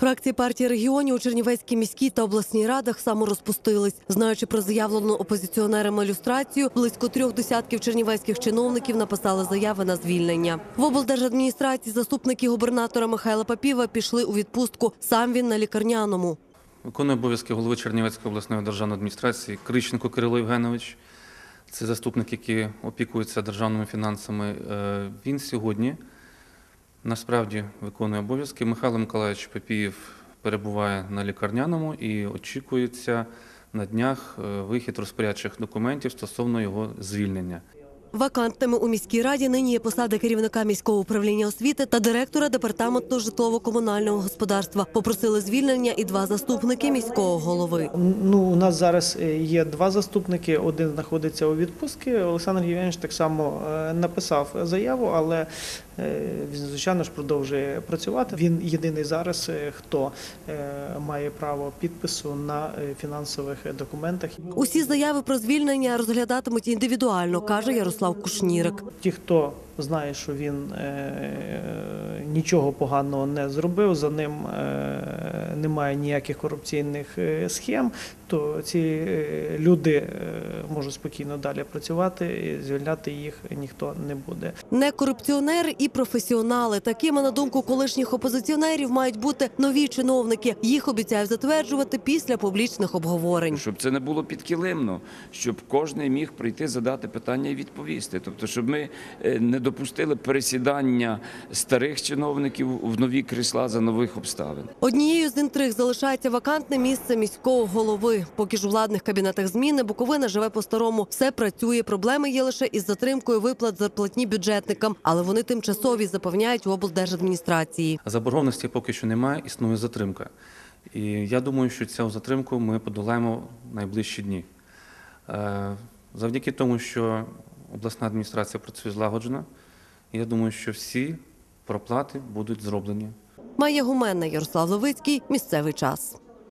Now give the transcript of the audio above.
Фракції партії регіонів у Чернівецькій міській та обласній радах саморозпустились. Знаючи про заявлену опозиціонерами люстрацію, близько трьох десятків чернівецьких чиновників написали заяви на звільнення. В облдержадміністрації заступники губернатора Михайла Папіва пішли у відпустку. Сам він на лікарняному. Виконує обов'язки голови Чернівецької обласної державної адміністрації Криченко Кирило Євгенович. Це заступник, який опікується державними фінансами. Е, Він сьогодні насправді виконує обов'язки. Михайло Миколаївич Папієв перебуває на лікарняному і очікується на днях е, вихід розпорядчих документів стосовно його звільнення. Вакантними у міській раді нині є посади керівника міського управління освіти та директора департаменту житлово-комунального господарства. Попросили звільнення і два заступники міського голови. Ну, у нас зараз е, є два заступники. Один знаходиться у відпустці. Олександр Євгенович так само е, написав заяву, але він, звичайно ж, продовжує працювати. Він єдиний зараз, е, хто е, має право підпису на е, фінансових документах. Усі заяви про звільнення розглядатимуть індивідуально, каже Ярослав Кушнірик. Ті, хто знає, що він е, нічого поганого не зробив, за ним е, немає ніяких корупційних е, схем, то ці е, люди е, можуть спокійно далі працювати і звільняти їх ніхто не буде. Не корупціонери і професіонали. Такими, на думку колишніх опозиціонерів, мають бути нові чиновники. Їх обіцяють затверджувати після публічних обговорень. Щоб це не було підкилимно, щоб кожен міг прийти, задати питання і відповісти. Тобто, щоб ми не допустили пересідання старих чиновників в нові крісла за нових обставин. Однією з інтриг залишається вакантне місце міського голови. Поки ж у владних кабінетах зміни Буковина живе по-старому. Все працює. Проблеми є лише із затримкою виплат зарплатні бюджетникам, але вони тимчасові запевняють облдержадміністрації. Заборгованості поки що немає, існує затримка. І я думаю, що цю затримку ми подолаємо в найближчі дні. Е, Завдяки тому, що обласна адміністрація працює злагоджено, я думаю, що всі проплати будуть зроблені. Майя Гуменна, Ярослав Ловицький. Місцевий час.